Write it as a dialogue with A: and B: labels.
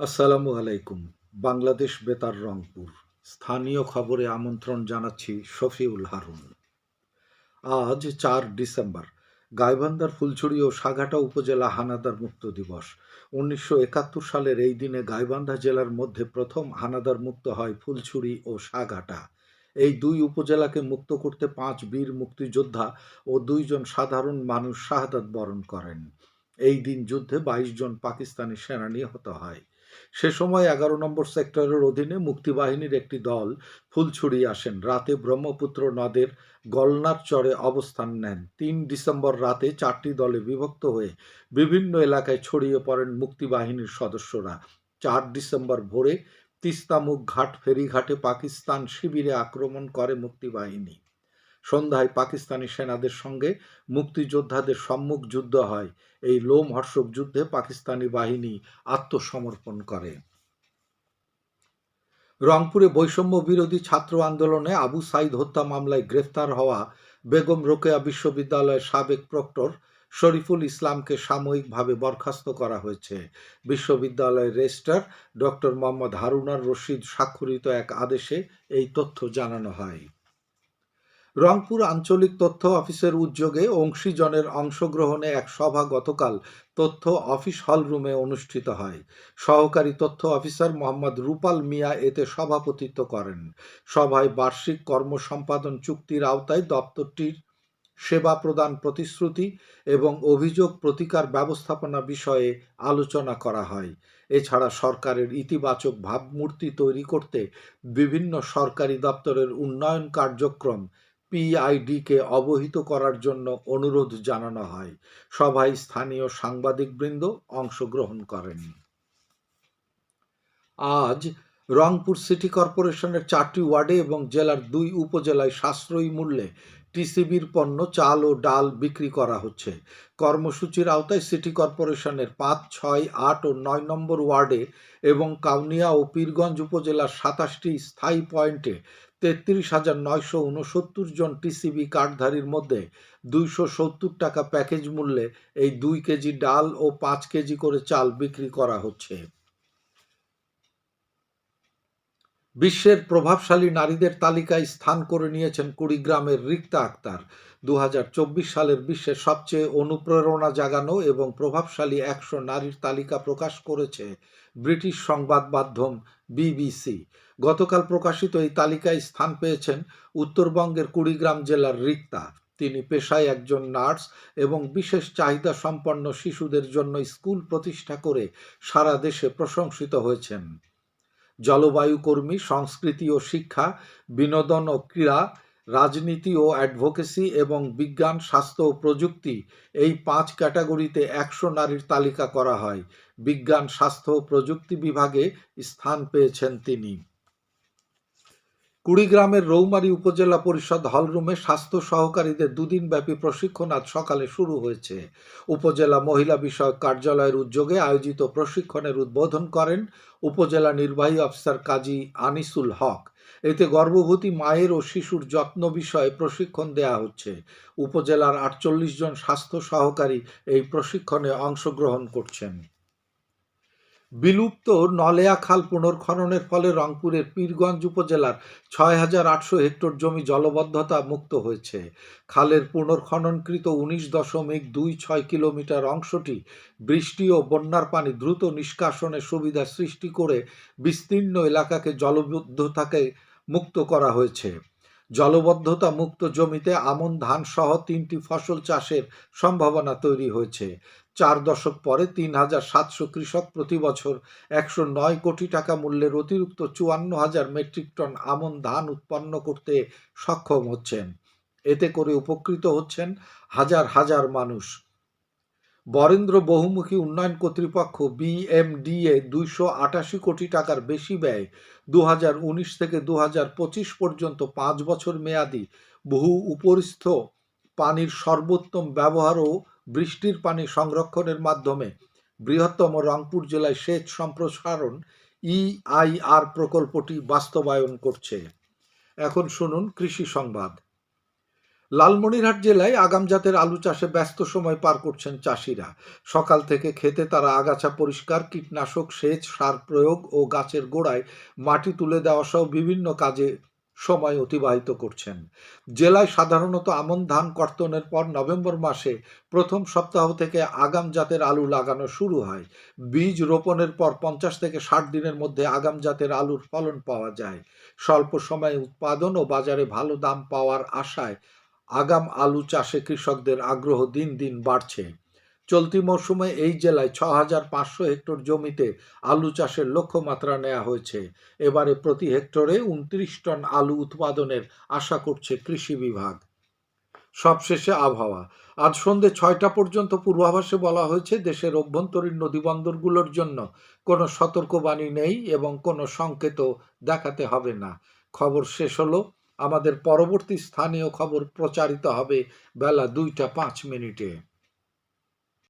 A: আসসালামু আলাইকুম। বাংলাদেশ বেতার রংপুর। স্থানীয় খবরে আমন্ত্রণ জানাচ্ছি শফিউল হারুন। আজ চার ডিসেম্বর, গাইবান্ধার ফুলছড়ি ও সাঘাটা উপজেলা হানাদার মুক্ত দিবস। উনিশশো একাত্তর সালের এই দিনে গাইবান্ধা জেলার মধ্যে প্রথম হানাদার মুক্ত হয় ফুলছড়ি ও সাঘাটা। এই দুই উপজেলাকে মুক্ত করতে পাঁচ বীর মুক্তিযোদ্ধা ও দুইজন সাধারণ মানুষ শাহাদাত বরণ করেন। এই দিন যুদ্ধে বাইশ জন পাকিস্তানি সেনা নিহত হয়। সে সময় এগারো নম্বর সেক্টরের অধীনে মুক্তিবাহিনীর একটি দল ফুলছড়ি আসেন। রাতে ব্রহ্মপুত্র নদের গলনার চরে অবস্থান নেন। তিন ডিসেম্বর রাতে চারটি দলে বিভক্ত হয়ে বিভিন্ন এলাকায় ছড়িয়ে পড়েন মুক্তিবাহিনীর সদস্যরা। চার ডিসেম্বর ভোরে তিস্তামুখ ঘাট, ফেরিঘাটে পাকিস্তান শিবিরে আক্রমণ করে মুক্তিবাহিনী। সন্ধ্যায় পাকিস্তানি সেনাদের সঙ্গে মুক্তিযোদ্ধাদের সম্মুখ যুদ্ধ হয়। এই লোমহর্ষক যুদ্ধে পাকিস্তানি বাহিনী আত্মসমর্পণ করে। রংপুরে বৈষম্য বিরোধী ছাত্র আন্দোলনে আবু সাইদ হত্যা মামলায় গ্রেফতার হওয়া বেগম রোকেয়া বিশ্ববিদ্যালয়ের সাবেক প্রক্টর শরীফুল ইসলামকে সাময়িকভাবে বরখাস্ত করা হয়েছে। বিশ্ববিদ্যালয়ের রেজিস্ট্রার ডক্টর মোহাম্মদ হারুনার রশিদ স্বাক্ষরিত এক আদেশে এই তথ্য জানানো হয়। রংপুর আঞ্চলিক তথ্য অফিসের উদ্যোগে অংশীজনের অংশগ্রহণে এক সভা গতকাল তথ্য অফিস হল রুমে অনুষ্ঠিত হয়। সহকারী তথ্য অফিসার মোহাম্মদ রূপাল মিয়া এতে সভাপতিত্ব করেন। সভায় বার্ষিক কর্মসম্পাদন চুক্তির আওতায় দপ্তরটির সেবা প্রদান প্রতিশ্রুতি এবং অভিযোগ প্রতিকার ব্যবস্থাপনা বিষয়ে আলোচনা করা হয়। এছাড়া সরকারের ইতিবাচক ভাবমূর্তি তৈরি করতে বিভিন্ন সরকারি দপ্তরের উন্নয়ন কার্যক্রম পিআইডিকে অবহিত করার জন্য অনুরোধ জানানো হয়। সভায় স্থানীয় সাংবাদিকবৃন্দ অংশগ্রহণ করেন। আজ রংপুর সিটি কর্পোরেশনের চারটি ওয়ার্ডে এবং জেলার দুই উপজেলায় সাশ্রয়ী মূল্যে টিসিবির পণ্য চাল ও ডাল বিক্রি করা হচ্ছে। কর্মসূচির আওতায় সিটি কর্পোরেশনের পাঁচ, ছয়, আট ও নয় নম্বর ওয়ার্ডে এবং কাউনিয়া ও পীরগঞ্জ উপজেলার সাতাশটি স্থায়ী পয়েন্টে তেত্রিশ হাজার নয়শো উনসত্তর জন টিসিবি কার্ডধারীর মধ্যে দুইশো সত্তর টাকা প্যাকেজ মূল্যে এই দুই কেজি ডাল ও পাঁচ কেজি করে চাল বিক্রি করা হচ্ছে। বিশ্বের প্রভাবশালী নারীদের তালিকায় স্থান করে নিয়েছেন কুড়িগ্রামের রিক্তা আক্তার। দু হাজার চব্বিশ সালের বিশ্বের সবচেয়ে অনুপ্রেরণা জাগানো এবং প্রভাবশালী একশো নারীর তালিকা প্রকাশ করেছে ব্রিটিশ সংবাদ মাধ্যম বিবিসি। গতকাল প্রকাশিত এই তালিকায় স্থান পেয়েছেন উত্তরবঙ্গের কুড়িগ্রাম জেলার রিক্তা। তিনি পেশায় একজন নার্স এবং বিশেষ চাহিদা সম্পন্ন শিশুদের জন্য স্কুল প্রতিষ্ঠা করে সারা দেশে প্রশংসিত হয়েছেন। জলবায়ু কর্মী, সংস্কৃতি ও শিক্ষা, বিনোদন ও ক্রীড়া, রাজনীতি ও অ্যাডভোকেসি এবং বিজ্ঞান, স্বাস্থ্য ও প্রযুক্তি এই পাঁচ ক্যাটাগরিতে একশো নারীর তালিকা করা হয়। বিজ্ঞান, স্বাস্থ্য ও প্রযুক্তি বিভাগে স্থান পেয়েছেন তিনি। কুড়িগ্রামের রৌমারী উপজেলা পরিষদ হলরুমে স্বাস্থ্য সহকারীদের দুদিন ব্যাপী প্রশিক্ষণ আজ সকালে শুরু হয়েছে। উপজেলা মহিলা বিষয়ক কার্যালয়ের উদ্যোগে আয়োজিত প্রশিক্ষণের উদ্বোধন করেন উপজেলা নির্বাহী অফিসার কাজী আনিসুল হক। এতে গর্ভবতী মায়ের ও শিশুর যত্ন বিষয়ে প্রশিক্ষণ দেয়া হচ্ছে। উপজেলার আটচল্লিশ জন স্বাস্থ্য সহকারী এই প্রশিক্ষণে অংশগ্রহণ করছেন। বিলুপ্ত নলেয়া খাল পুনর্খননের ফলে রংপুরের পীরগঞ্জ উপজেলার ছয় হাজার আটশো হেক্টর জমি জলবদ্ধতা মুক্ত হয়েছে। খালের পুনর্খননকৃত উনিশ দশমিক দুই ছয় কিলোমিটার অংশটি বৃষ্টি ও বন্যার পানি দ্রুত নিষ্কাশনের সুবিধা সৃষ্টি করে বিস্তীর্ণ এলাকাকে জলবদ্ধতাকে মুক্ত করা হয়েছে। জলবদ্ধতা মুক্ত জমিতে আমন ধান সহ তিনটি ফসল চাষের সম্ভাবনা তৈরি হয়েছে। চার দশক পরে তিন হাজার সাতশো কৃষক প্রতি বছর একশো নয় কোটি টাকা মূল্যের অতিরিক্ত চুয়ান্ন হাজার মেট্রিক টন আমন ধান উৎপন্ন করতে সক্ষম হচ্ছেন। এতে করে উপকৃত হচ্ছেন হাজার হাজার মানুষ। বরেন্দ্র বহুমুখী উন্নয়ন কর্তৃপক্ষ বিএমডিএ দুইশো আটাশি কোটি টাকার বেশি ব্যয় দু হাজার উনিশ থেকে দু হাজার পঁচিশ পর্যন্ত পাঁচ বছর মেয়াদি বহু উপরিস্থ পানির সর্বোত্তম ব্যবহার ও বৃষ্টির পানি সংরক্ষণের মাধ্যমে বৃহত্তম রংপুর জেলায় সেচ সম্প্রসারণ ইআইআর প্রকল্পটি বাস্তবায়ন করছে। এখন শুনুন কৃষি সংবাদ। লালমনিরহাট জেলায় আগাম জাতের আলু চাষে ব্যস্ত সময় পার করছেন চাষিরা। সকাল থেকে খেতে তারা আগাছা পরিষ্কার, কীটনাশক, সেচ, সার প্রয়োগ ও গাছের গোড়ায় মাটি তুলে দেওয়া সহ বিভিন্ন কাজে সময় অতিবাহিত করছেন। জেলায় সাধারণত আমন ধান কর্তনের পর নভেম্বর মাসে প্রথম সপ্তাহ থেকে আগাম জাতের আলু লাগানো শুরু হয়। বীজ রোপণের পর পঞ্চাশ থেকে ষাট দিনের মধ্যে আগাম জাতের আলুর ফলন পাওয়া যায়। স্বল্প সময়ে উৎপাদন ও বাজারে ভালো দাম পাওয়ার আশায় আগাম আলু চাষে কৃষকদের আগ্রহ দিন দিন বাড়ছে। চলতি মৌসুমে এই জেলায় ছ হাজার পাঁচশো হেক্টর জমিতে আলু চাষের লক্ষ্যমাত্রা নেওয়া হয়েছে। এবারে প্রতি হেক্টরে উনত্রিশ টন আলু উৎপাদনের আশা করছে কৃষি বিভাগ। সবশেষে আবহাওয়া। আজ সন্ধে ছয়টা পর্যন্ত পূর্বাভাসে বলা হয়েছে, দেশের অভ্যন্তরীণ নদীবন্দরগুলোর জন্য কোনো সতর্কবাণী নেই এবং কোনো সংকেতও দেখাতে হবে না। খবর শেষ হলো, আমাদের পরবর্তী স্থানীয় খবর প্রচারিত হবে বেলা দুইটা পাঁচ মিনিটে।